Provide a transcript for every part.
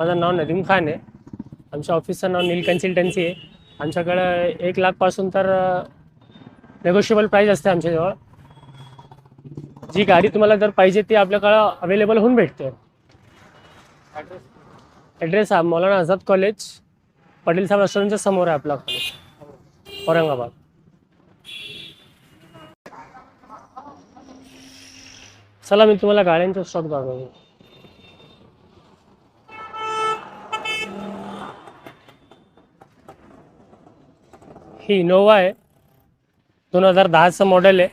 माझं नाव नदीम खान आहे. आमच्या ऑफिसचं नाव नील कन्सल्टन्सी आहे. आमच्याकडं एक लाखपासून तर नेगोशिएबल प्राईज असते आमच्याजवळ. जी गाडी तुम्हाला जर पाहिजे ती आपल्याकडं अवेलेबल होऊन भेटते. ॲड्रेस हा मौलाना आझाद कॉलेज पटेल साहेब रेस्टॉरंटच्या समोर आहे आपला कॉलेज औरंगाबाद. चला मी तुम्हाला गाड्यांचा स्टॉक दाखवतो. ही इनोवा आहे. दोन हजार दहाचं मॉडेल आहे.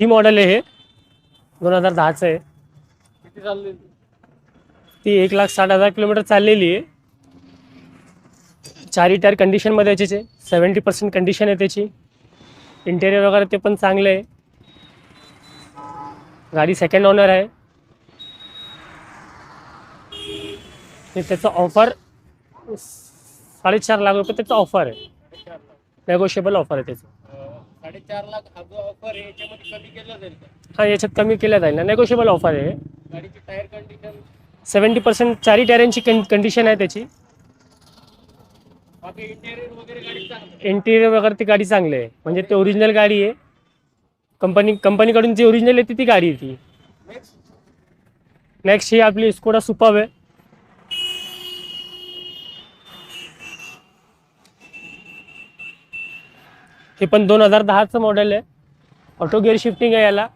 जी मॉडेल आहे हे दोन हजार दहाचं आहे. किती चालली? ती एक लाख साठ हजार किलोमीटर चाललेली आहे. चारी टायर कंडिशनमध्ये याचीच आहे सेवन्टी पर्सेंट कंडिशन आहे त्याची. इंटेरियर वगैरे ते पण चांगलं आहे. गाडी सेकंड ओनर आहे. आणि त्याचं ऑफर साडेचार लाख रुपये त्याचं ऑफर आहे. नेगोशिएबल ऑफर आहे त्याचं. साडेचार लाख हा जो ऑफर आहे याच्यामध्ये कमी केलं जाईल का? हां याच्यात कमी केलं जाईल ना. नेगोशिएबल ऑफर आहे. गाडीची टायर कंडिशन सेवन्टी पर्सेंट चारी टायरांची कंडिशन आहे त्याची. बाकी इंटेरियर वगैरे गाडी चांगली इंटिरियर वगैरे ती गाडी चांगली आहे. म्हणजे ते ओरिजिनल गाडी आहे. कंपनी कंपनीकडून जी ओरिजिनल येते ती गाडी आहे ती नेक्स्ट नेक्स्ट ही आपली स्कोडा सुपाब आहे हे पण दोन हजार दहाचं मॉडेल आहे. ऑटो गिअर शिफ्टिंग आहे याला.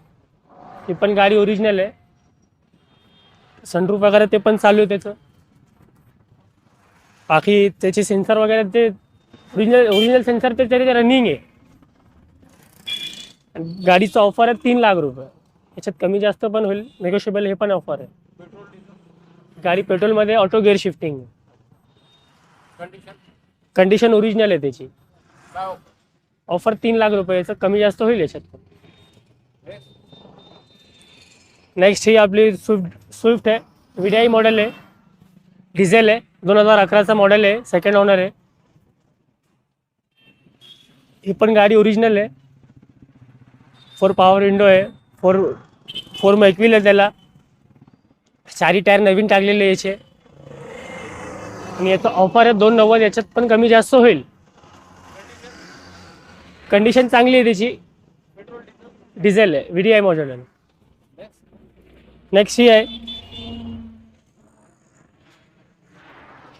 ही पण गाडी ओरिजिनल आहे. सनरूफ वगैरे ते पण चालू आहे त्याचं. बाकी त्याचे सेन्सर वगैरे ते ओरिजिनल ओरिजिनल सेन्सर ते त्याचे रनिंग आहे. आणि गाडीचं ऑफर आहे तीन लाख रुपये. याच्यात कमी जास्त पण होईल. नेगोशिएबल हे पण ऑफर आहे. गाडी पेट्रोलमध्ये auto gear shifting condition condition original आहे त्याची? ऑफर तीन लाख रुपयाचं कमी जास्त होईल याच्यात. नेक्स्ट ही आपली स्विफ्ट स्विफ्ट आहे. व्हिडिआय मॉडेल आहे. डिझेल आहे. दोन हजार अकराचा मॉडेल आहे. सेकंड ओनर आहे. ही पण गाडी ओरिजिनल आहे. फोर पॉवर विंडो आहे. फोर फोर मैकविल आहे त्याला. चारी टायर नवीन टाकलेले याचे. आणि याचं ऑफर आहे दोन नव्वद याच्यात पण कमी जास्त होईल. कंडिशन चांगली आहे त्याची डिझेल आहे व्ही डी आय मॉडेल आहे. नेक्स्ट ही आहे.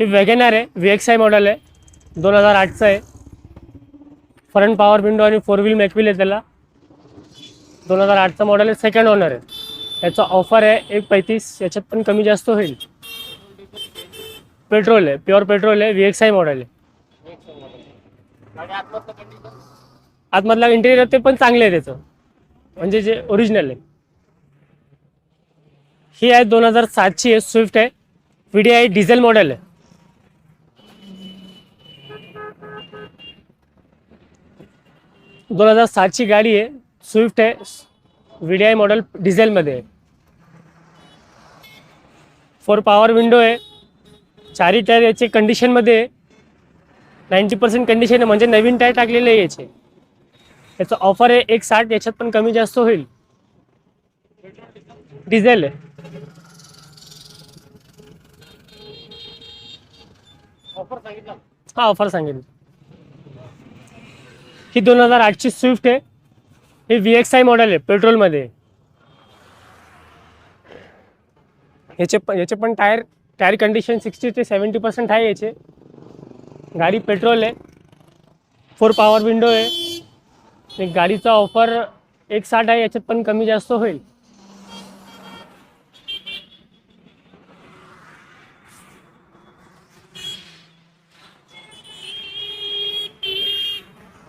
ही वॅगनार आहे व्ही एक्स आय मॉडेल आहे. दोन हजार आठचं आहे. फ्रंट पॉवर विंडो आणि फोर व्हील मॅकविल आहे त्याला. दोन हजार आठचं मॉडेल आहे सेकंड ओनर आहे. याचा ऑफर आहे एक पैतीस याच्यात पण कमी जास्त होईल. पेट्रोल आहे प्युअर पेट्रोल आहे व्ही एक्स आय मॉडेल आहे. आतमधला इंटेरियर ते पण चांगलं आहे त्याचं. म्हणजे जे ओरिजिनल आहे. ही आहे दोन हजार सातची आहे स्विफ्ट आहे. V D I diesel model आहे. दोन हजार सातची गाडी आहे. स्विफ्ट आहे. व्ही डी आय मॉडेल डिझेलमध्ये आहे. फोर पॉवर विंडो आहे. चारी टायर याचे कंडिशनमध्ये आहे. नाईंटी पर्सेंट कंडिशन आहे. म्हणजे नवीन टायर टाकलेले आहे याचे. याचं ऑफर आहे एक साठ याच्यात पण कमी जास्त होईल. डिझेल आहे. ऑफर सांगितलं. हा ऑफर सांगेल ही दोन हजार आठची स्विफ्ट आहे. ही व्ही एक्स आय मॉडेल आहे पेट्रोलमध्ये. याचे पण याचे पण टायर टायर कंडिशन सिक्स्टी ते सेवन्टी पर्सेंट आहे याचे. गाडी पेट्रोल आहे. फोर पॉवर विंडो आहे. आणि गाडीचा ऑफर एक साठ आहे याच्यात पण कमी जास्त होईल.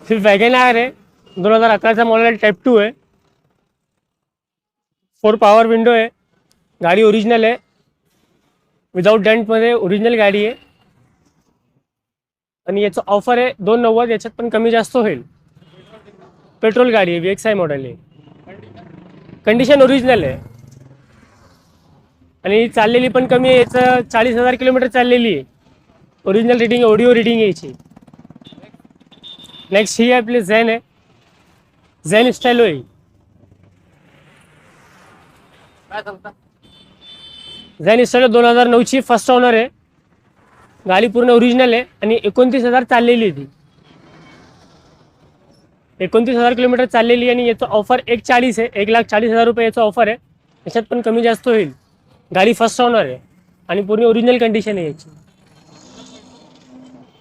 ही वॅगन आर आहे दोन हजार अकराचा मॉडेल टाईप टू आहे. फोर पॉवर विंडो आहे. गाडी ओरिजिनल आहे. विदाऊट डेंटमध्ये ओरिजिनल गाडी आहे. आणि याचं ऑफर आहे दोन नव्वद याच्यात पण कमी जास्त होईल. पेट्रोल गाडी आहे वी एक्स आय मॉडेल आहे. कंडिशन ओरिजिनल आहे. आणि चाललेली पण कमी आहे याचं चाळीस हजार किलोमीटर चाललेली आहे. ओरिजिनल रिडिंग ऑडिओ रिडिंग याची. नेक्स्ट ही आपली झेन आहे. झेन स्टाईल होई झेन स्टाईल दोन हजार नऊची फर्स्ट ऑनर आहे. गाडी पूर्ण ओरिजिनल आहे आणि एकोणतीस हजार चाललेली आहे ती. एकोणतीस हजार किलोमीटर चाललेली आहे आणि याचं ऑफर एक चाळीस आहे. एक लाख चाळीस हजार रुपये याचं ऑफर आहे. याच्यात पण कमी जास्त होईल. गाडी फर्स्ट ऑनर आहे. आणि पूर्ण ओरिजिनल कंडिशन आहे याची.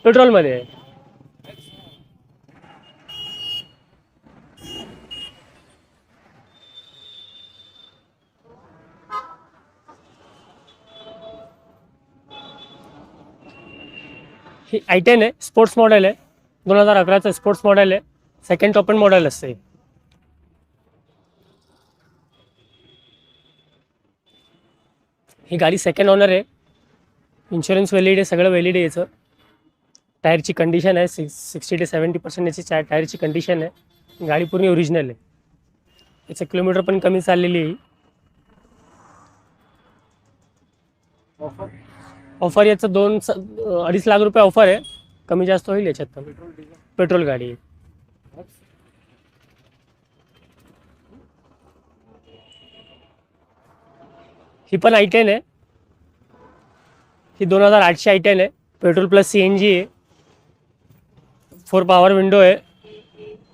पेट्रोलमध्ये आहे. ही आय टेन आहे. स्पोर्ट्स मॉडेल आहे. दोन हजार अकराचं स्पोर्ट्स मॉडेल आहे. सेकंड टॉपन मॉडेल असते. हे. गाडी सेकंड ऑनर आहे. इन्शुरन्स व्हॅलिड आहे सगळं व्हॅलिड आहे याचं. टायरची कंडिशन आहे सिक्स सिक्स्टी ते सेवन्टी पर्सेंट याची चा टायरची कंडिशन आहे गाडी पूर्ण ओरिजिनल आहे. याचं किलोमीटर पण कमी चाललेली आहे ऑफर ऑफर याचं दोन अडीच लाख रुपये ऑफर आहे. कमी जास्त होईल याच्यात पेट्रोल गाडी आहे. ही पण आय टेन आहे. ही दोन हजार आठशे आय टेन आहे. Petrol plus C N G आहे. फोर पॉवर विंडो आहे.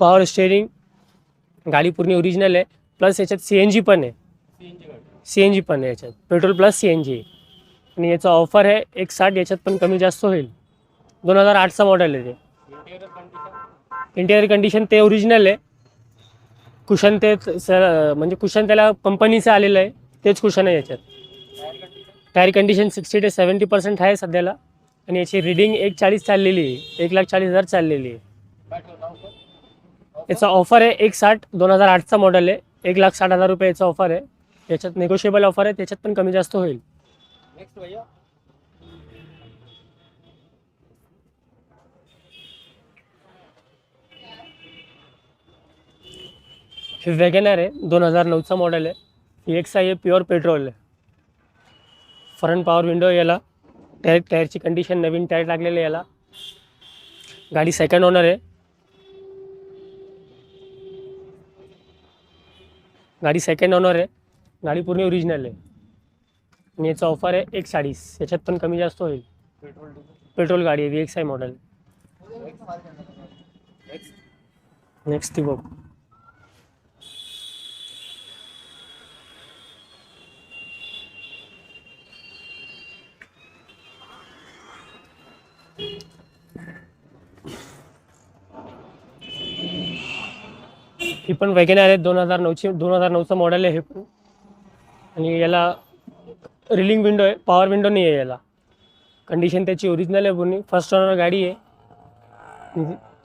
पॉवर स्टेअरिंग गाडी पूर्ण ओरिजिनल आहे. प्लस याच्यात सी एन जी पण आहे. सीएनजी सी एन जी पण आहे याच्यात. Petrol plus C N G आणि याचा ऑफर आहे एक साठ याच्यात पण कमी जास्त होईल. दोन हजार आठचा मॉडेल आहे ते. इंटेरियर कंडिशन ते ओरिजिनल आहे. कुशन ते सर म्हणजे कुशन त्याला कंपनीचं आलेलं आहे. तेच कुशन आहे याच्यात. टायर कंडिशन सिक्स्टी ते सेवन्टी पर्सेंट आहे सध्याला. आणि याची रिडिंग एक चाळीस चाललेली आहे. एक लाख चाळीस हजार चाललेली आहे. याचा ऑफर आहे एक साठ दोन हजार आठचा मॉडेल आहे. एक लाख साठ हजार रुपये याचा ऑफर आहे. याच्यात नेगोशिएबल ऑफर आहे. त्याच्यात पण कमी जास्त होईल. नेक्स्ट भैया. हे वॅगनर आहे. दोन हजार नऊचा मॉडेल आहे. एक्स आय आहे प्युअर पेट्रोल आहे. फ्रंट पॉवर विंडो आहे याला. टायर टायरची कंडिशन नवीन टायर लागलेले याला. गाडी सेकंड ओनर आहे. गाडी सेकंड ओनर आहे. गाडी पूर्ण ओरिजिनल आहे. आणि याचा ऑफर आहे एक चाळीस. याच्यात पण कमी जास्त होईल. पेट्रोल पेट्रोल गाडी आहे. V X I model next next ती बघ. पण वॅगन आहेत दोन हजार नऊची दोन हजार नऊचं मॉडेल आहे हे. पण आणि याला रिलिंग विंडो आहे पॉवर विंडो नाही आहे याला. कंडिशन त्याची ओरिजिनल आहे पूर्ण. फर्स्ट ऑनर गाडी आहे.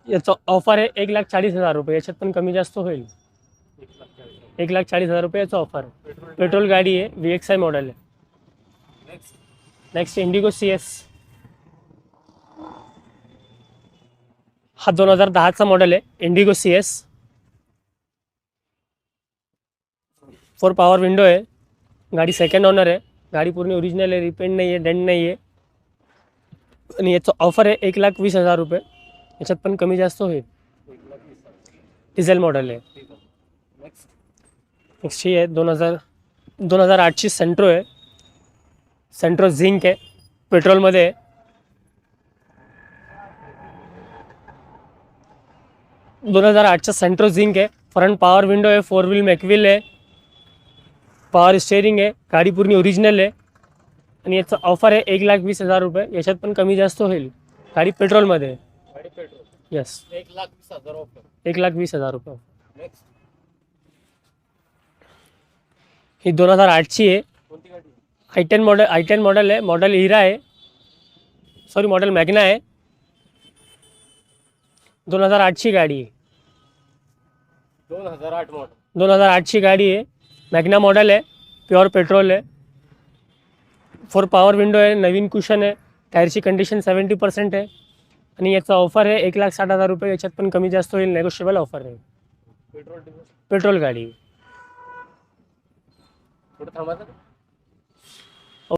याचं ऑफर आहे एक लाख चाळीस हजार रुपये. याच्यात पण कमी जास्त होईल. एक लाख चाळीस हजार रुपये याचं ऑफर आहे. पेट्रोल गाडी आहे. व्ही एक्स आय मॉडेल आहे. नेक्स्ट इंडिगो सी एस हा दोन हजार दहाचा मॉडेल आहे. Indigo C S four power window आहे. गाडी सेकंड ऑनर आहे. गाडी पूर्ण ओरिजिनल आहे रिपेंट नाही आहे डेंट नाही आहे. आणि याचं ऑफर आहे एक लाख वीस हजार रुपये. याच्यात पण कमी जास्त होईल. डिझेल मॉडेल आहे. आहे नेक्स्ट नेक्स्ट ही आहे दोन हजार दोन हजार आठची सेंट्रो आहे. सेंट्रो झिंक आहे. पेट्रोलमध्ये आहे. दोन हजार आठचा सेंट्रो झिंक आहे. फ्रंट पॉवर विंडो आहे फोर व्हील मॅकव्हील आहे. पॉवर स्टेअरिंग आहे गाडी पूर्ण ओरिजिनल आहे. आणि याचं ऑफर आहे एक लाख वीस हजार रुपये. याच्यात पण कमी जास्त होईल. गाडी पेट्रोलमध्ये आहे. गाडी पेट्रोल. यस एक लाख वीस हजार ऑफर एक लाख वीस हजार रुपये. नेक्स्ट ही दोन हजार आठची आहे. कोणती गाडी? I ten model I ten model आहे. मॉडेल हिरा आहे. सॉरी मॉडेल मॅग्ना आहे. दोन हजार आठची गाडी आहे. दोन हजार आठ मॉडेल दोन हजार आठची गाडी आहे. मॅग्ना मॉडेल आहे प्युअर पेट्रोल आहे फोर पॉवर विंडो आहे नवीन कुशन आहे टायरची कंडिशन सेवन्टी पर्सेंट आहे आणि याचा ऑफर आहे एक लाख साठ हजार रुपये याच्यात पण कमी जास्त होईल नेगोशिएबल ऑफर आहे पेट्रोल पेट्रोल गाडी।